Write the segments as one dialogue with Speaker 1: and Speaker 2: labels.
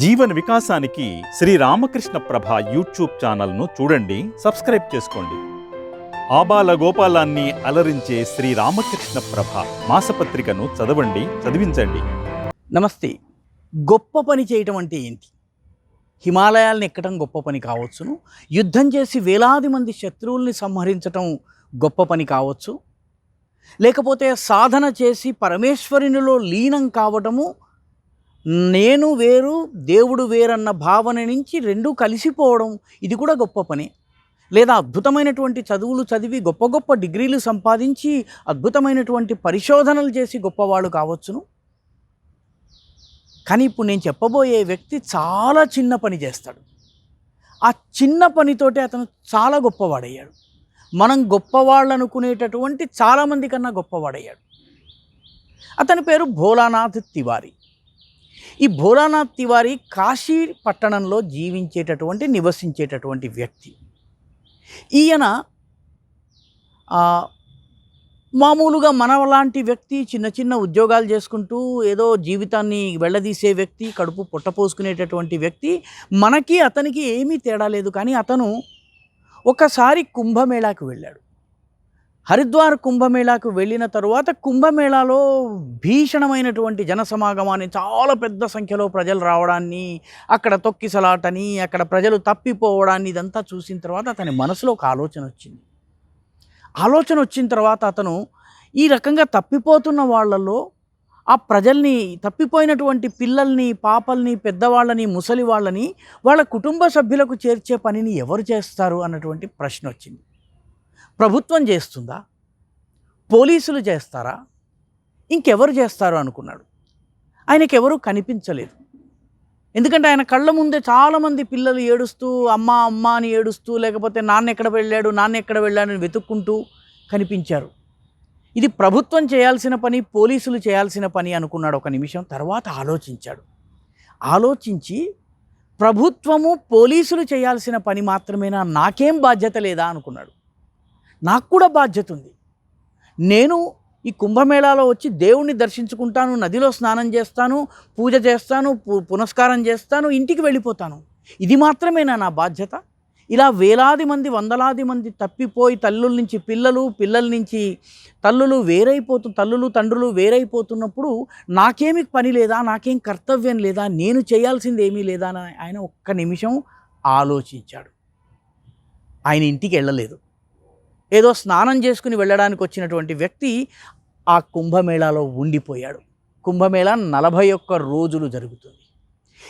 Speaker 1: జీవన వికాసానికి శ్రీ రామకృష్ణ ప్రభ యూట్యూబ్ ఛానల్ను చూడండి సబ్స్క్రైబ్ చేసుకోండి. ఆబాల గోపాలాన్ని అలరించే శ్రీ రామకృష్ణ ప్రభ మాసపత్రికను చదవండి చదివించండి.
Speaker 2: నమస్తే. గొప్ప పని చేయటం అంటే ఏంటి? హిమాలయాలను ఎక్కడం గొప్ప పని కావచ్చును? యుద్ధం చేసి వేలాది మంది శత్రువుల్ని సంహరించటం గొప్ప పని కావచ్చు? లేకపోతే సాధన చేసి పరమేశ్వరునిలో లీనం కావటము నేను వేరు దేవుడు వేరన్న భావన నుంచి రెండూ కలిసిపోవడం ఇది కూడా గొప్ప పని. లేదా అద్భుతమైనటువంటి చదువులు చదివి గొప్ప గొప్ప డిగ్రీలు సంపాదించి అద్భుతమైనటువంటి పరిశోధనలు చేసి గొప్పవాళ్ళు కావచ్చును. కానీ ఇప్పుడు నేను చెప్పబోయే వ్యక్తి చాలా చిన్న పని చేస్తాడు. ఆ చిన్న పనితోటే అతను చాలా గొప్పవాడయ్యాడు. మనం గొప్పవాళ్ళు అనుకునేటటువంటి చాలామంది కన్నా గొప్పవాడయ్యాడు. అతని పేరు భోలానాథ్ తివారీ. ఈ భోలానాథ్ తివారీ కాశీ పట్టణంలో జీవించేటటువంటి నివసించేటటువంటి వ్యక్తి. ఈయన మామూలుగా మనలాంటి వ్యక్తి చిన్న చిన్న ఉద్యోగాలు చేసుకుంటూ ఏదో జీవితాన్ని వెళ్ళదీసే వ్యక్తి కడుపు పొట్టపోసుకునేటటువంటి వ్యక్తి మనకి అతనికి ఏమీ తేడా లేదు. కానీ అతను ఒకసారి కుంభమేళాకు వెళ్ళాడు. హరిద్వార్ కుంభమేళాకు వెళ్ళిన తరువాత కుంభమేళాలో భీషణమైనటువంటి జనసమాగమాన్ని చాలా పెద్ద సంఖ్యలో ప్రజలు రావడాన్ని అక్కడ తొక్కిసలాటని అక్కడ ప్రజలు తప్పిపోవడాన్ని ఇదంతా చూసిన తర్వాత అతని మనసులో ఒక ఆలోచన వచ్చింది. ఆలోచన వచ్చిన తర్వాత అతను ఈ రకంగా తప్పిపోతున్న వాళ్ళల్లో ఆ ప్రజల్ని తప్పిపోయినటువంటి పిల్లల్ని పాపల్ని పెద్దవాళ్ళని ముసలి వాళ్ళని వాళ్ళ కుటుంబ సభ్యులకు చేర్చే పనిని ఎవరు చేస్తారు అన్నటువంటి ప్రశ్న వచ్చింది. ప్రభుత్వం చేస్తుందా? పోలీసులు చేస్తారా? ఇంకెవరు చేస్తారు అనుకున్నాడు. ఆయనకి ఎవరు కనిపించలేదు. ఎందుకంటే ఆయన కళ్ళ ముందే చాలామంది పిల్లలు ఏడుస్తూ అమ్మ అమ్మ అని ఏడుస్తూ లేకపోతే నాన్న ఎక్కడ వెళ్ళాడు నాన్న ఎక్కడ వెళ్ళాడు అని వెతుక్కుంటూ కనిపించారు. ఇది ప్రభుత్వం చేయాల్సిన పని పోలీసులు చేయాల్సిన పని అనుకున్నాడు ఒక నిమిషం తర్వాత ఆలోచించాడు. ఆలోచించి ప్రభుత్వము పోలీసులు చేయాల్సిన పని మాత్రమేనా? నాకేం బాధ్యత లేదా? అనుకున్నాడు. నాకు కూడా బాధ్యత ఉంది. నేను ఈ కుంభమేళాలో వచ్చి దేవుణ్ణి దర్శించుకుంటాను నదిలో స్నానం చేస్తాను పూజ చేస్తాను పు- పునస్కారం చేస్తాను ఇంటికి వెళ్ళిపోతాను. ఇది మాత్రమేనా నా బాధ్యత? ఇలా వేలాది మంది వందలాది మంది తప్పిపోయి తల్లుల నుంచి పిల్లలు పిల్లల నుంచి తల్లులు వేరైపోతు తల్లులు తండ్రులు వేరైపోతున్నప్పుడు నాకేమి పని లేదా నాకేం కర్తవ్యం లేదా నేను చేయాల్సింది ఏమీ లేదా అని ఆయన ఒక్క నిమిషం ఆలోచించాడు. ఆయన ఇంటికి వెళ్ళలేదు. ఏదో స్నానం చేసుకుని వెళ్ళడానికి వచ్చినటువంటి వ్యక్తి ఆ కుంభమేళాలో ఉండిపోయాడు. కుంభమేళా నలభై ఒక్క రోజులు జరుగుతుంది.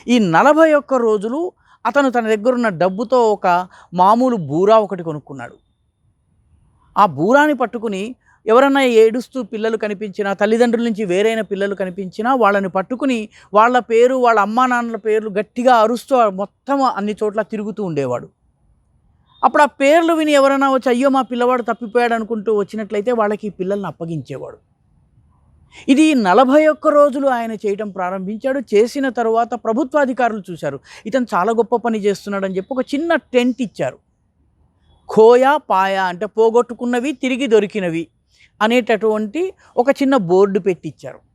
Speaker 2: ఈ నలభై ఒక్క రోజులు అతను తన దగ్గర ఉన్న డబ్బుతో ఒక మామూలు బూరా ఒకటి కొనుక్కున్నాడు. ఆ బూరాని పట్టుకుని ఎవరన్నా ఏడుస్తూ పిల్లలు కనిపించినా తల్లిదండ్రుల నుంచి వేరైన పిల్లలు కనిపించినా వాళ్ళని పట్టుకుని వాళ్ళ పేరు వాళ్ళ అమ్మా నాన్నల పేర్లు గట్టిగా అరుస్తూ మొత్తం అన్ని చోట్ల తిరుగుతూ ఉండేవాడు. అప్పుడు ఆ పేర్లు విని ఎవరైనా వచ్చి అయ్యో మా పిల్లవాడు తప్పిపోయాడు అనుకుంటూ వచ్చినట్లయితే వాళ్ళకి ఈ పిల్లల్ని అప్పగించేవాడు. ఇది నలభై ఒక్క రోజులు ఆయన చేయటం ప్రారంభించాడు. చేసిన తర్వాత ప్రభుత్వాధికారులు చూశారు. ఇతను చాలా గొప్ప పని చేస్తున్నాడని చెప్పి ఒక చిన్న టెంట్ ఇచ్చారు. ఖోయా పాయా అంటే పోగొట్టుకున్నవి తిరిగి దొరికినవి అనేటటువంటి ఒక చిన్న బోర్డు పెట్టిచ్చారు.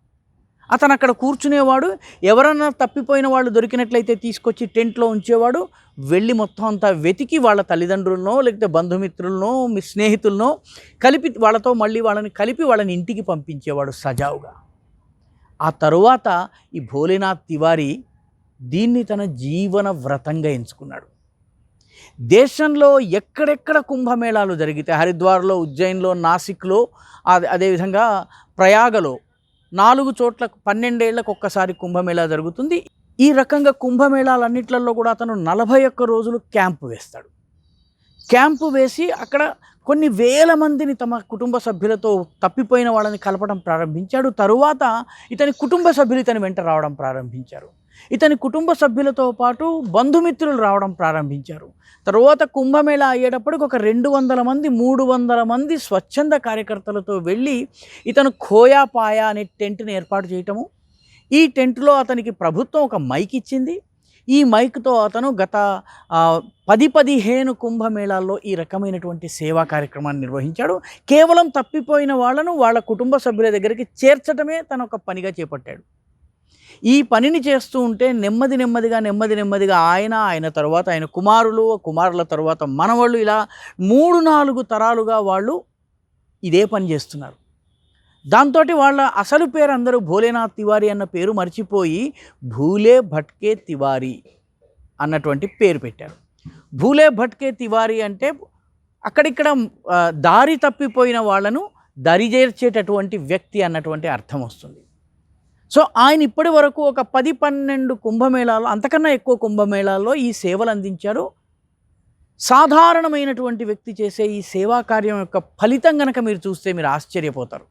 Speaker 2: అతను అక్కడ కూర్చునేవాడు ఎవరన్నా తప్పిపోయిన వాళ్ళు దొరికినట్లయితే తీసుకొచ్చి టెంట్లో ఉంచేవాడు వెళ్ళి మొత్తం అంతా వెతికి వాళ్ళ తల్లిదండ్రులనో లేకపోతే బంధుమిత్రులనో మీ స్నేహితులనో కలిపి వాళ్ళతో మళ్ళీ వాళ్ళని కలిపి వాళ్ళని ఇంటికి పంపించేవాడు సజావుగా. ఆ తరువాత ఈ భోలేనాథ్ తివారీ దీన్ని తన జీవన వ్రతంగా ఎంచుకున్నాడు. దేశంలో ఎక్కడెక్కడ కుంభమేళాలు జరిగితే హరిద్వార్లో ఉజ్జయిన్లో నాసిక్లో అదే అదేవిధంగా ప్రయాగలో నాలుగు చోట్ల పన్నెండేళ్ళకు ఒక్కసారి కుంభమేళా జరుగుతుంది. ఈ రకంగా కుంభమేళాలన్నిట్లలో కూడా అతను నలభై ఒక్క రోజులు క్యాంపు వేస్తాడు. క్యాంపు వేసి అక్కడ కొన్ని వేల మందిని తమ కుటుంబ సభ్యులతో తప్పిపోయిన వాళ్ళని కలపడం ప్రారంభించాడు. తరువాత ఇతని కుటుంబ సభ్యులు ఇతని వెంట రావడం ప్రారంభించారు. ఇతని కుటుంబ సభ్యులతో పాటు బంధుమిత్రులు రావడం ప్రారంభించారు. తర్వాత కుంభమేళ అయ్యేటప్పటికి ఒక రెండు వందల మంది మూడు వందల మంది స్వచ్ఛంద కార్యకర్తలతో వెళ్ళి ఇతను ఖోయా పాయా అనే టెంట్ని ఏర్పాటు చేయటము. ఈ టెంట్లో అతనికి ప్రభుత్వం ఒక మైక్ ఇచ్చింది. ఈ మైక్తో అతను గత పది పదిహేను కుంభమేళాల్లో ఈ రకమైనటువంటి సేవా కార్యక్రమాన్ని నిర్వహించాడు. కేవలం తప్పిపోయిన వాళ్ళను వాళ్ళ కుటుంబ సభ్యుల దగ్గరికి చేర్చడమే తన ఒక పనిగా చేపట్టాడు. ఈ పనిని చేస్తూ ఉంటే నెమ్మది నెమ్మదిగా నెమ్మది నెమ్మదిగా ఆయన ఆయన తర్వాత ఆయన కుమారులు కుమారుల తర్వాత మనవాళ్ళు ఇలా మూడు నాలుగు తరాలుగా వాళ్ళు ఇదే పని చేస్తున్నారు. దాంతో వాళ్ళ అసలు పేరు అందరూ భోలేనాథ్ తివారీ అన్న పేరు మర్చిపోయి భూలే భట్కే తివారీ అన్నటువంటి పేరు పెట్టారు. భూలే భట్కే తివారీ అంటే అక్కడిక్కడ దారి తప్పిపోయిన వాళ్ళను దరిచేర్చేటటువంటి వ్యక్తి అన్నటువంటి అర్థం వస్తుంది. సో ఆయన ఇప్పటి వరకు ఒక పది పన్నెండు కుంభమేళాలు అంతకన్నా ఎక్కువ కుంభమేళాల్లో ఈ సేవలు అందించారు. సాధారణమైనటువంటి వ్యక్తి చేసే ఈ సేవా కార్యం యొక్క ఫలితం కనుక మీరు చూస్తే మీరు ఆశ్చర్యపోతారు.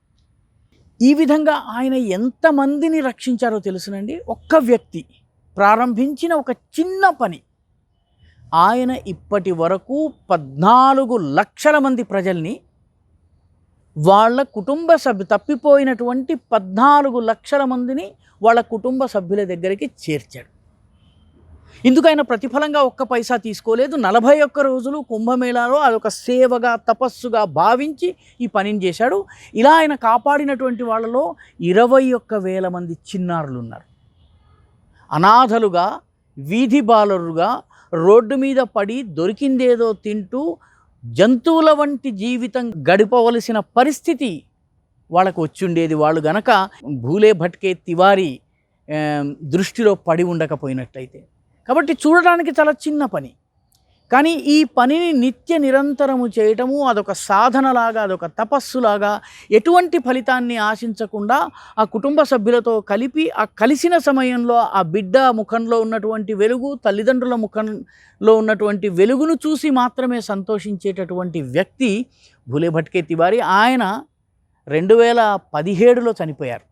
Speaker 2: ఈ విధంగా ఆయన ఎంతమందిని రక్షించారో తెలుసునండి. ఒక్క వ్యక్తి ప్రారంభించిన ఒక చిన్న పని. ఆయన ఇప్పటి వరకు పద్నాలుగు లక్షల మంది ప్రజల్ని వాళ్ళ కుటుంబ సభ్యు తప్పిపోయినటువంటి పద్నాలుగు లక్షల మందిని వాళ్ళ కుటుంబ సభ్యుల దగ్గరికి చేర్చాడు. ఇందుకు ఆయన ప్రతిఫలంగా ఒక్క పైసా తీసుకోలేదు. నలభై ఒక్క రోజులు కుంభమేళాలో అదొక సేవగా తపస్సుగా భావించి ఈ పనిని చేశాడు. ఇలా ఆయన కాపాడినటువంటి వాళ్ళలో ఇరవై ఒక్క వేల మంది చిన్నారులు ఉన్నారు అనాథలుగా వీధి బాలరుగా రోడ్డు మీద పడి దొరికిందేదో తింటూ జంతువుల వంటి జీవితం గడపవలసిన పరిస్థితి వాళ్ళకు వచ్చుండేది. వాళ్ళు గనక భూలే భట్కే తివారీ దృష్టిలో పడి ఉండకపోయినట్టయితే. కాబట్టి చూడడానికి చాలా చిన్న పని. కానీ ఈ పనిని నిత్య నిరంతరము చేయటము అదొక సాధనలాగా అదొక తపస్సులాగా ఎటువంటి ఫలితాన్ని ఆశించకుండా ఆ కుటుంబ సభ్యులతో కలిపి ఆ కలిసిన సమయంలో ఆ బిడ్డ ముఖంలో ఉన్నటువంటి వెలుగు తల్లిదండ్రుల ముఖంలో ఉన్నటువంటి వెలుగును చూసి మాత్రమే సంతోషించేటటువంటి వ్యక్తి భూలే భట్కే ఆయన రెండు వేల పదిహేడులో చనిపోయారు.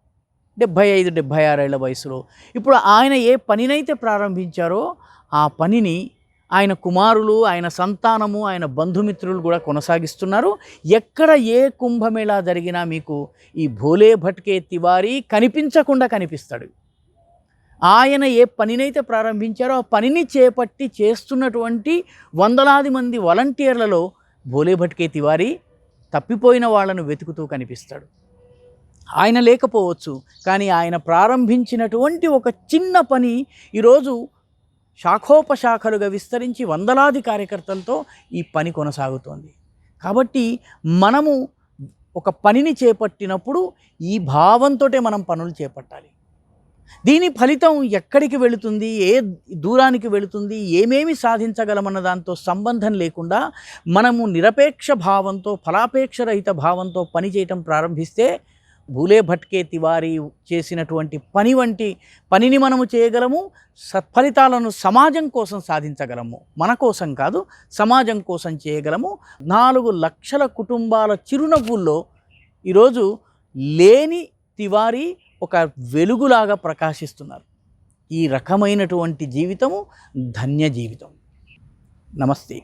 Speaker 2: డెబ్భై ఐదు డెబ్భై ఆరేళ్ళ వయసులో. ఇప్పుడు ఆయన ఏ పనినైతే ప్రారంభించారో ఆ పనిని ఆయన కుమారులు ఆయన సంతానము ఆయన బంధుమిత్రులు కూడా కొనసాగిస్తున్నారు. ఎక్కడ ఏ కుంభమేళా జరిగినా మీకు ఈ భోలే భట్కే తివారీ కనిపించకుండా కనిపిస్తాడు. ఆయన ఏ పనినైతే ప్రారంభించారో ఆ పనిని చేపట్టి చేస్తున్నటువంటి వందలాది మంది వాలంటీర్లలో భోలే భట్కే తివారీ తప్పిపోయిన వాళ్ళను వెతుకుతూ కనిపిస్తాడు. ఆయన లేకపోవచ్చు కానీ ఆయన ప్రారంభించినటువంటి ఒక చిన్న పని ఈరోజు శాఖోపశాఖలుగా విస్తరించి వందలాది కార్యకర్తలతో ఈ పని కొనసాగుతోంది. కాబట్టి మనము ఒక పనిని చేపట్టినప్పుడు ఈ భావంతో మనం పనులు చేపట్టాలి. దీని ఫలితం ఎక్కడికి వెళుతుంది ఏ దూరానికి వెళుతుంది ఏమేమి సాధించగలమన్న దాంతో సంబంధం లేకుండా మనము నిరపేక్ష భావంతో ఫలాపేక్ష రహిత భావంతో పని చేయటం ప్రారంభిస్తే భూలే భట్కే తివారీ చేసినటువంటి పని వంటి పనిని మనము చేయగలము సత్ఫలితాలను సమాజం కోసం సాధించగలము. మన కోసం కాదు సమాజం కోసం చేయగలము. నాలుగు లక్షల కుటుంబాల చిరునవ్వుల్లో ఈరోజు లేని తివారీ ఒక వెలుగులాగా ప్రకాశిస్తున్నారు. ఈ రకమైనటువంటి జీవితము ధన్య జీవితం. నమస్తే.